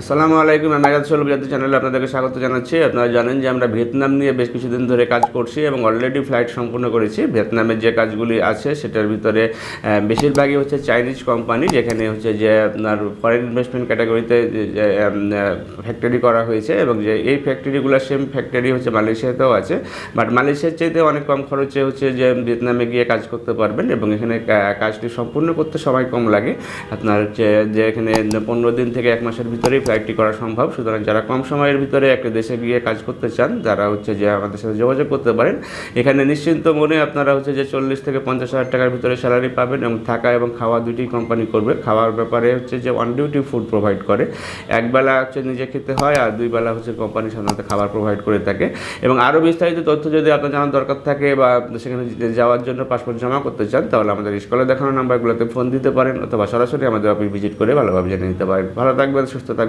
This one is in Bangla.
আসসালামু আলাইকুম, আমি সলভ জাতীয় চ্যানেলে আপনাদেরকে স্বাগত জানাচ্ছি। আপনারা জানেন যে আমরা ভিয়েতনাম নিয়ে বেশ কিছুদিন ধরে কাজ করছি এবং অলরেডি ফ্লাইট সম্পূর্ণ করেছি। ভিয়েতনামের যে কাজগুলি আছে, সেটার ভিতরে বেশিরভাগই হচ্ছে চাইনিজ কোম্পানি যেখানে হচ্ছে যে আপনার ফরেন ইনভেস্টমেন্ট ক্যাটাগরিতে ফ্যাক্টরি করা হয়েছে এবং যে, এই ফ্যাক্টরিগুলো সেম ফ্যাক্টরি হচ্ছে মালয়েশিয়াতেও আছে। বাট মালয়েশিয়ার চাইতে অনেক কম খরচে হচ্ছে যে, ভিয়েতনামে গিয়ে কাজ করতে পারবেন এবং এখানে কাজটি সম্পূর্ণ করতে সময় কম লাগে। আপনার হচ্ছে যে, এখানে পনেরো দিন থেকে এক মাসের ভিতরেই ফ্লাইটটি করা সম্ভব। সুতরাং যারা কম সময়ের ভিতরে একটা দেশে গিয়ে কাজ করতে চান, যারা হচ্ছে যে আমাদের সাথে যোগাযোগ করতে পারেন, এখানে নিশ্চিন্ত মনে আপনারা হচ্ছে যে চল্লিশ থেকে পঞ্চাশ হাজার টাকার ভিতরে স্যালারি পাবেন এবং থাকা এবং খাওয়া দুটি কোম্পানি করবে। খাওয়ার ব্যাপারে হচ্ছে যে অন ডিউটি ফুড প্রোভাইড করে। একবেলা হচ্ছে নিজে খেতে হয় আর দুই বেলা হচ্ছে কোম্পানি সাধারণত খাবার প্রোভাইড করে থাকে। এবং আরও বিস্তারিত তথ্য যদি আপনার জানার দরকার থাকে বা সেখানে যাওয়ার জন্য পাসপোর্ট জমা করতে চান, তাহলে আমাদের স্কুলে দেখানো নাম্বারগুলোতে ফোন দিতে পারেন অথবা সরাসরি আমাদের অফিস ভিজিট করে ভালোভাবে জেনে নিতে পারেন। ভালো থাকবেন, সুস্থ